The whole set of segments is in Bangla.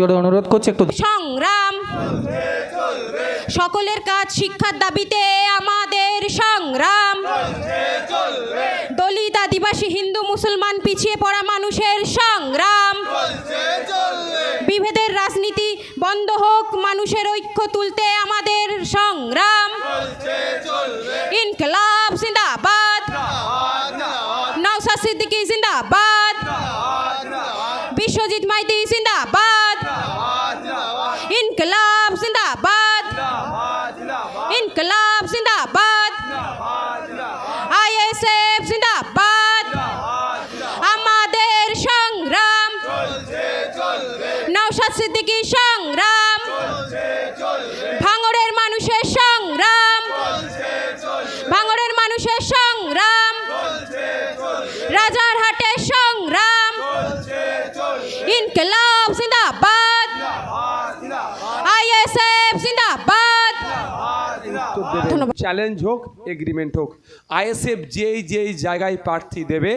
অনুরোধ করছি একটু সংগ্রাম। সকলের কাজ শিক্ষার দাবিতে আমাদের সংগ্রাম। দলিত আদিবাসী হিন্দু মুসলমান পিছিয়ে পড়া মানুষের সংগ্রাম। বিভেদের রাজনীতি বন্ধ হোক, মানুষের ঐক্য তুলতে আমাদের সংগ্রাম। ইনকলাব জিন্দাবাদ। নওসাদ সিদ্দিকী জিন্দাবাদ। বিশ্বজিৎ মাইতি জিন্দাবাদ। সিদ্দিকী সংগ্রাম। ভাঙড়ের মানুষের সংগ্রাম। ভাঙড়ের মানুষের সংগ্রাম। রাজারহাটের চ্যালেঞ্জ হোক এগ্রিমেন্ট হোক। আইএসএফ যেই যেই জায়গায় প্রার্থী দেবে,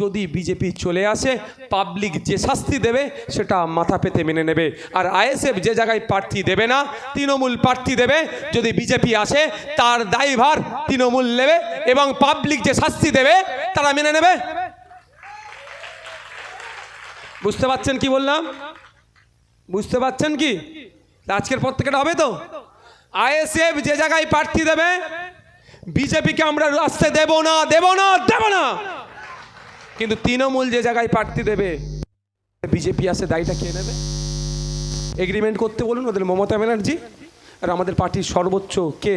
যদি বিজেপি চলে আসে পাবলিক যে শাস্তি দেবে, সেটা মাথা পেতে মেনে নেবে। আর আইএসএফ যে জায়গায় প্রার্থী দেবে না, তৃণমূল প্রার্থী দেবে, যদি বিজেপি আসে, তার দায়ভার তৃণমূল নেবে এবং পাবলিক যে শাস্তি দেবে, তারা মেনে নেবে। বুঝতে পারছেন কি বললাম? বুঝতে পারছেন কি? আজকের পর থেকে হবে তো? আইএসএফ যে জায়গায় প্রার্থী দেবে, বিজেপিকে আমরা আসতে দেব না দেব না দেব না। কিন্তু তৃণমূল যে জায়গায় প্রার্থী দেবে, বিজেপি আসে দায়টা কে নেবে? এগ্রিমেন্ট করতে বলুন ওদের মমতা ব্যানার্জি আর আমাদের পার্টির সর্বোচ্চ কে?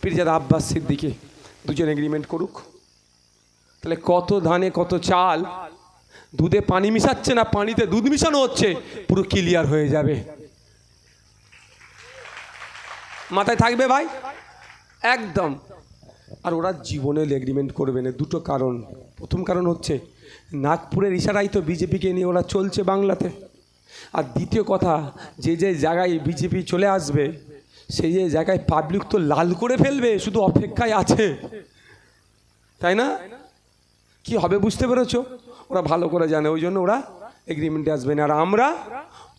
পিরজাদা আব্বাস সিদ্দিকি। দুজন এগ্রিমেন্ট করুক। তাহলে কত ধানে, কত চাল? দুধে পানি মিশাচ্ছে না? পানিতে দুধ মিশানো হচ্ছে, পুরো ক্লিয়ার হয়ে যাবে। মাথায় থাকবে ভাই? একদম। আর ওরা জীবনে এগ্রিমেন্ট করবে না, দুটো কারণ। প্রথম কারণ হচ্ছে, নাগপুরের ইশারাই তো বিজেপিকে নিয়ে ওরা চলছে বাংলাতে। আর দ্বিতীয় কথা, যে যে জায়গায় বিজেপি চলে আসবে, সেই যে জায়গায় পাবলিক তো লাল করে ফেলবে, শুধু অপেক্ষায় আছে। তাই না? কি হবে বুঝতে পেরেছ? ওরা ভালো করে জানে, ওই জন্য ওরা এগ্রিমেন্টে আসবে না। আর আমরা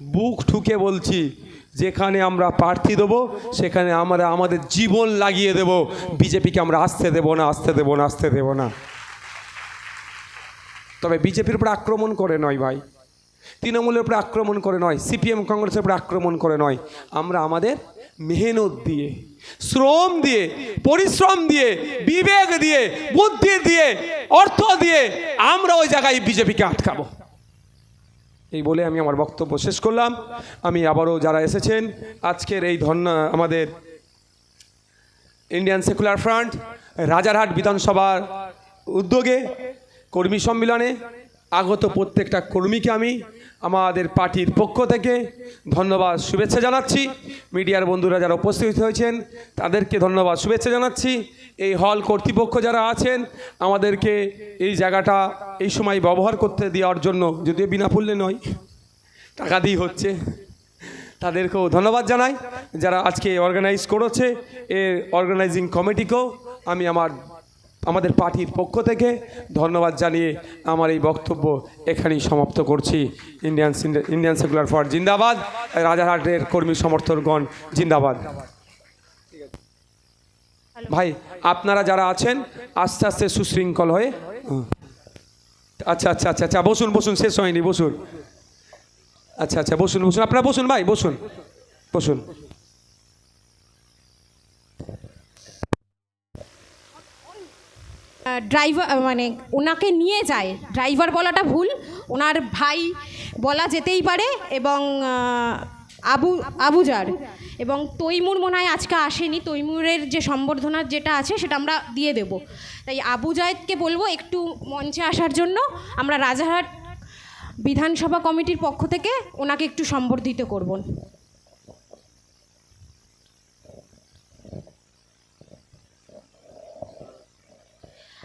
বুক ঠুকে বলছি যেখানে আমরা প্রার্থী দেবো, সেখানে আমরা আমাদের জীবন লাগিয়ে দেব। বিজেপিকে আমরা আসতে দেবো না, আসতে দেবো না, আসতে দেবো না। তবে বিজেপির উপর আক্রমণ করে নয় ভাই। তৃণমূলের উপরে আক্রমণ করে নয়, সিপিএম কংগ্রেসের উপরে আক্রমণ করে নয়। আমরা আমাদের মেহনত দিয়ে, শ্রম দিয়ে, পরিশ্রম দিয়ে, বিবেক দিয়ে, বুদ্ধি দিয়ে, অর্থ দিয়ে আমরা ওই জায়গায় বিজেপিকে আটকাবো। এই বলে আমি আমার বক্তব্য শেষ করলাম। আমি আবারও যারা এসেছেন, আজকের এই ধন্য আমাদের ইন্ডিয়ান সেকুলার ফ্রন্ট রাজারহাট বিধানসভার উদ্যোগে কর্মী সম্মেলনে আগত প্রত্যেকটা কর্মীকে আমি আমাদের পার্টির পক্ষ থেকে ধন্যবাদ, শুভেচ্ছা জানাচ্ছি। মিডিয়ার বন্ধুরা যারা উপস্থিত হয়েছেন, তাদেরকে ধন্যবাদ, শুভেচ্ছা জানাচ্ছি। এই হল কর্তৃপক্ষ যারা আছেন, আমাদেরকে এই জায়গাটা এই সময় ব্যবহার করতে দেওয়ার জন্য, যদিও বিনামূল্যে নয়, টাকা দিয়ে হচ্ছে। তাদেরকেও ধন্যবাদ জানাই। যারা আজকে অর্গানাইজ করেছে এর অর্গানাইজিং কমিটিকেও আমি আমার আমাদের পার্টির পক্ষ থেকে ধন্যবাদ জানিয়ে আমার এই বক্তব্য এখানেই সমাপ্ত করছি। ইন্ডিয়ান ইন্ডিয়ান সেকুলার ফর জিন্দাবাদ, রাজারহাটের কর্মী সমর্থকগণ জিন্দাবাদ। ভাই, আপনারা যারা আছেন, আস্তে আস্তে সুশৃঙ্খল হয়ে। আচ্ছা আচ্ছা আচ্ছা আচ্ছা বসুন বসুন, শেষ হয়নি, বসুন। আচ্ছা আচ্ছা বসুন বসুন, আপনারা বসুন, ভাই, বসুন বসুন। ড্রাইভার মানে ওনাকে নিয়ে যায়। ড্রাইভার বলাটা ভুল, ওনার ভাই বলা যেতেই পারে এবং আবু, আবুজার এবং তৈমুর মনে হয় আজকে আসেনি। তৈমুরের যে সম্বর্ধনার যেটা আছে সেটা আমরা দিয়ে দেব। তাই আবু জায়েদকে বলব একটু মঞ্চে আসার জন্য, আমরা রাজারহাট বিধানসভা কমিটির পক্ষ থেকে ওনাকে একটু সম্বর্ধিত করবন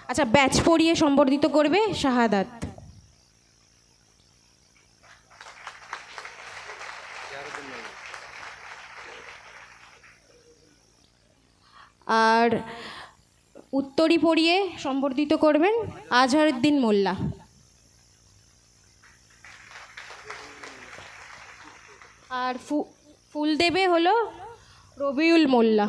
আচ্ছা ব্যাচ পড়িয়ে সম্বর্ধিত করবে শাহাদাত। আর উত্তরি পরিয়ে সম্বর্ধিত করবেন আজহারউদ্দিন মোল্লা। আর ফুল দেবে হলো রবিউল মোল্লা।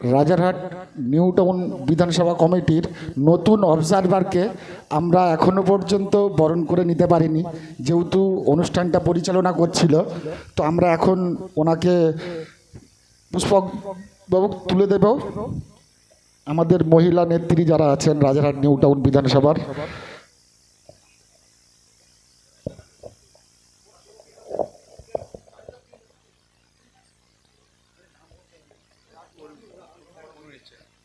রাজারহাট নিউ টাউন বিধানসভা কমিটির নতুন অবজারভারকে আমরা এখনও পর্যন্ত বরণ করে নিতে পারিনি, যেহেতু অনুষ্ঠানটা পরিচালনা করছিল। তো আমরা এখন ওনাকে পুষ্পক বাবু তুলে দেব। আমাদের মহিলা নেত্রী যারা আছেন রাজারহাট নিউ টাউন বিধানসভার।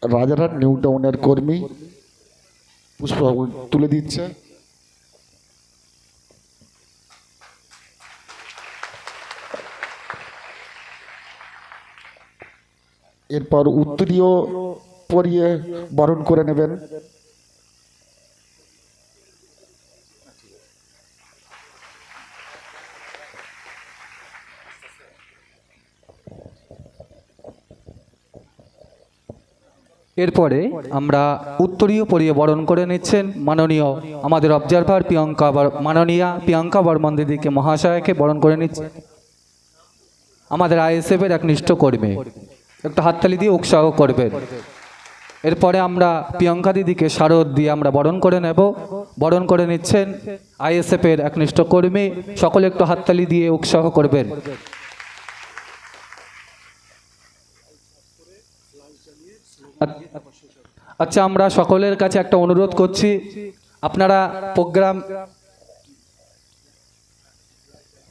রাজারহাট নিউ টাউনের কর্মী পুষ্পবাবু তুলে দিচ্ছে। এরপর উত্তরীয় পরিয়ে বরণ করে নেবেন। এরপরে আমরা উত্তরীয় পরিয়ে বরণ করে নিচ্ছেন। মাননীয় আমাদের অবজারভার প্রিয়ঙ্কা মাননীয়া প্রিয়ঙ্কা বর্মন দিদিকে মহাশয়কে বরণ করে নিচ্ছে। আমাদের আইএসএফের একনিষ্ঠ কর্মী। একটা হাততালি দিয়ে উৎসাহ করবেন। এরপরে আমরা প্রিয়ঙ্কা দিদিকে শারদ দিয়ে আমরা বরণ করে নেব। বরণ করে নিচ্ছেন আইএসএফের একনিষ্ঠ কর্মী। সকলে একটু হাততালি দিয়ে উৎসাহ করবেন। আচ্ছা আমরা সকলের কাছে একটা অনুরোধ করছি। আপনারা প্রোগ্রাম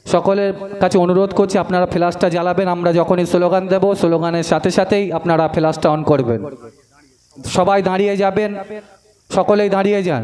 সকলের কাছে অনুরোধ করছি, আপনারা ফ্ল্যাশটা জ্বালাবেন। আমরা যখনই স্লোগান দেব, স্লোগানের সাথে সাথেই আপনারা ফ্ল্যাশটা অন করবেন। সবাই দাঁড়িয়ে যাবেন। সকলেই দাঁড়িয়ে যান।